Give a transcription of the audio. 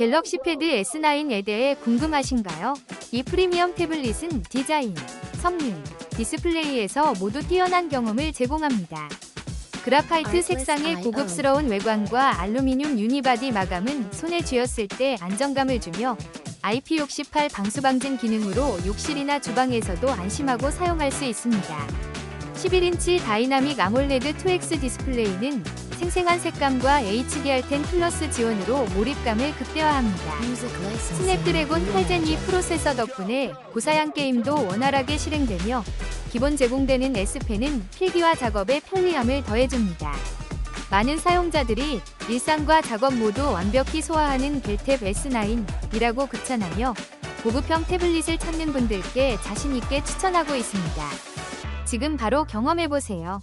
갤럭시 패드 S9에 대해 궁금하신가요? 이 프리미엄 태블릿은 디자인, 성능, 디스플레이에서 모두 뛰어난 경험을 제공합니다. 그라파이트 색상의 고급스러운 외관과 알루미늄 유니바디 마감은 손에 쥐었을 때 안정감을 주며 IP68 방수 방진 기능으로 욕실이나 주방에서도 안심하고 사용할 수 있습니다. 11인치 다이나믹 아몰레드 2X 디스플레이는 생생한 색감과 HDR10 플러스 지원으로 몰입감을 극대화합니다. 스냅드래곤 8젠 2 프로세서 덕분에 고사양 게임도 원활하게 실행되며 기본 제공되는 S펜은 필기와 작업에 편리함을 더해줍니다. 많은 사용자들이 일상과 작업 모두 완벽히 소화하는 벨탭 S9이라고 극찬하며 고급형 태블릿을 찾는 분들께 자신있게 추천하고 있습니다. 지금 바로 경험해보세요.